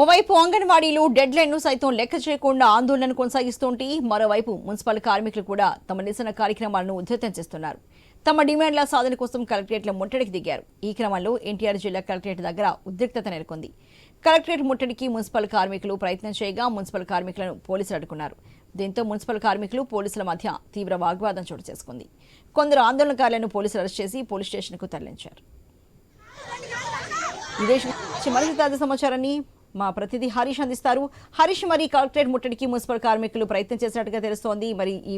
ఓవైపు అంగన్వాడీలు డెడ్ లైన్ను సైతం లెక్క చేయకుండా ఆందోళన కొనసాగిస్తుంటే మరోవైపు మున్సిపల్ కార్మికులు కూడా తమ నిరసన కార్యక్రమాలను ఉధృతం చేస్తున్నారు. తమ డిమాండ్ల సాధన కోసం కలెక్టరేట్ల ముట్టడికి దిగారు. ఈ క్రమంలో ఎన్టీఆర్ జిల్లా కలెక్టరేట్ దగ్గర ఉద్రిక్తత నెలకొంది. కలెక్టరేట్ ముట్టడికి మున్సిపల్ కార్మికులు ప్రయత్నం చేయగా మున్సిపల్ కార్మికులను పోలీసులు అడ్డుకున్నారు. దీంతో మున్సిపల్ కార్మికులు పోలీసుల మధ్య తీవ్ర వాగ్వాదం చోటు చేసుకుంది. కొందరు ఆందోళనకారులను పోలీసులు అరెస్ట్ చేసి పోలీస్ స్టేషన్కు తరలించారు. ఇదే మరింత తాజా సమాచారాన్ని మా ప్రతినిధి హరీష్ అందిస్తారు. హరీష్ మరి కలెక్టరేట్ ముట్టడికి మున్సిపల్ కార్మికులు ప్రయత్నం చేసినట్టుగా తెలుస్తోంది. మరి ఈ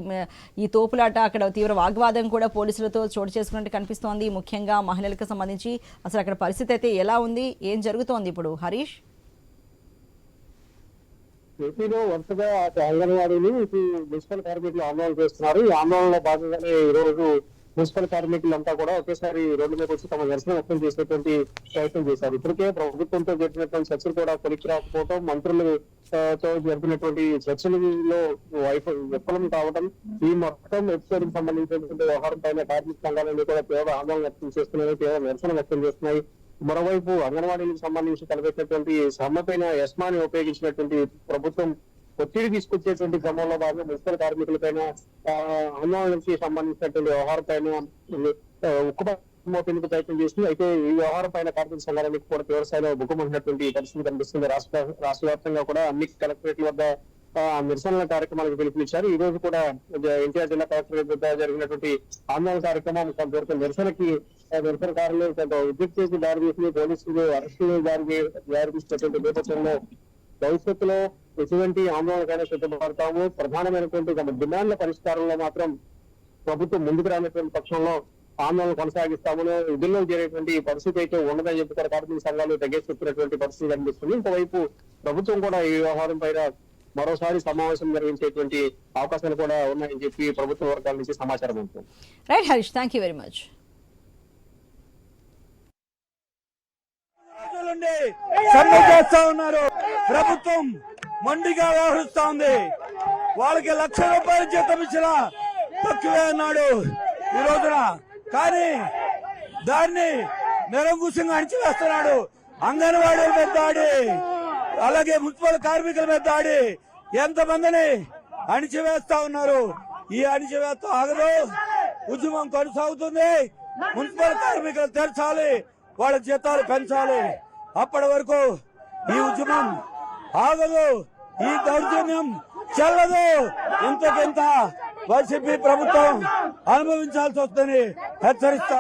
ఈ తోపులాట అక్కడ తీవ్ర వాగ్వాదం కూడా పోలీసులతో చోటు చేసుకున్నట్టు కనిపిస్తోంది. ముఖ్యంగా మహిళలకు సంబంధించి అసలు అక్కడ పరిస్థితి అయితే ఎలా ఉంది? ఏం జరుగుతోంది ఇప్పుడు? హరీష్? ఏపీలో వరుసగా అంగన్వాడీని మున్సిపల్ కార్మికులు ఆందోళన చేస్తున్నారు. ఈ ఆందోళనలో భాగంగానే ఈరోజు మున్సిపల్ కార్మికులంతా కూడా ఒకేసారి రోడ్ల మీద వచ్చి తమ నిరసన వ్యక్తం చేసేటువంటి ప్రయత్నం చేశారు. ఇప్పటికే ప్రభుత్వంతో జరిపినటువంటి చర్చలు కూడా కొలికి రాకపోవడం మంత్రులు తో జరిపినటువంటి చర్చలలో వైఫ విఫలం కావడం ఈ మొత్తం ఎపిసోడ్ సంబంధించినటువంటి వ్యవహారం పైన కార్మిక సంఘాలన్నీ కూడా తీవ్ర ఆందోళన వ్యక్తం చేస్తున్నాయి తీవ్ర నిరసన వ్యక్తం చేస్తున్నాయి. మరోవైపు అంగన్వాడీలకు సంబంధించి తలపెట్టినటువంటి సమ్మె పైన యస్మాని ఉపయోగించినటువంటి ప్రభుత్వం ఒత్తిడి తీసుకొచ్చేటువంటి క్రమంలో భాగంగా మున్సిపల్ కార్మికులపైన ఆ, ఆందోళనకి సంబంధించినటువంటి వ్యవహారం పైన ఉక్కు మోపేందుకు ప్రయత్నం చేస్తుంది అయితే ఈ వ్యవహారం పైన కార్మిక సంఘాలన్నీ కూడా తీవ్ర స్థాయిలో పరిస్థితి కనిపిస్తుంది. రాష్ట్ర రాష్ట్ర వ్యాప్తంగా కూడా అన్ని కలెక్టరేట్ల వద్ద ఆ, నిరసనల కార్యక్రమాలకు పిలుపునిచ్చారు. ఈ రోజు కూడా ఎన్టీఆర్ జిల్లా కలెక్టరేట్ వద్ద జరిగినటువంటి ఆందోళన కార్యక్రమం కొంతవరకు నిరసనకి ఆ, నిరసనకారులు కొంత ఉద్రిక్తకి దారి తీసి పోలీసులు అరెస్టులు దారి దారి తీసినటువంటి నేపథ్యంలో భవిష్యత్తులో ఎటువంటి ఆందోళనకైనా సిద్ధపడతాము. ప్రధానమైనటువంటి తమ డిమాండ్ల పరిష్కారంలో మాత్రం ప్రభుత్వం ముందుకు రానటువంటి పక్షంలో ఆందోళన కొనసాగిస్తామని విధుల్లో చేరేటువంటి పరిస్థితి అయితే ఉండదని చెప్పి కూడా కార్మిక సంఘాలు తగ్గేస్తున్నటువంటి పరిస్థితి కనిపిస్తుంది. ఇంకోవైపు ప్రభుత్వం కూడా ఈ వ్యవహారం పైన మరోసారి సమావేశం నిర్వహించేటువంటి అవకాశాలు కూడా ఉన్నాయని చెప్పి ప్రభుత్వ వర్గాల నుంచి సమాచారం ఉంటుంది right Harish thank you very much నుండి సమ్మె చేస్తా ఉన్నారు. ప్రభుత్వం మొండిగా వ్యవహరిస్తా ఉంది. వాళ్ళకి లక్ష రూపాయల జీతం ఇచ్చిన తక్కువే అన్నాడు ఈ రోజున. కానీ దాన్ని నిరంకుశంగా అణిచివేస్తున్నాడు. అంగన్వాడీల మీద దాడి అలాగే మున్సిపల్ కార్మికుల మీద దాడి ఎంతమందిని అణిచివేస్తా ఉన్నారు. ఈ అణిచివేత ఆగదు. ఉద్యమం కొనసాగుతుంది. మున్సిపల్ కార్మికులు తెరచాలి. వాళ్ళ జీతాలు పెంచాలి. అప్పటి వరకు ఈ ఉద్యమం ఆగదు ఈ దౌర్జన్యం చెల్లదు. ఇంతకింత వైసీపీ ప్రభుత్వం అనుభవించాల్సి వస్తుందని హెచ్చరిస్తా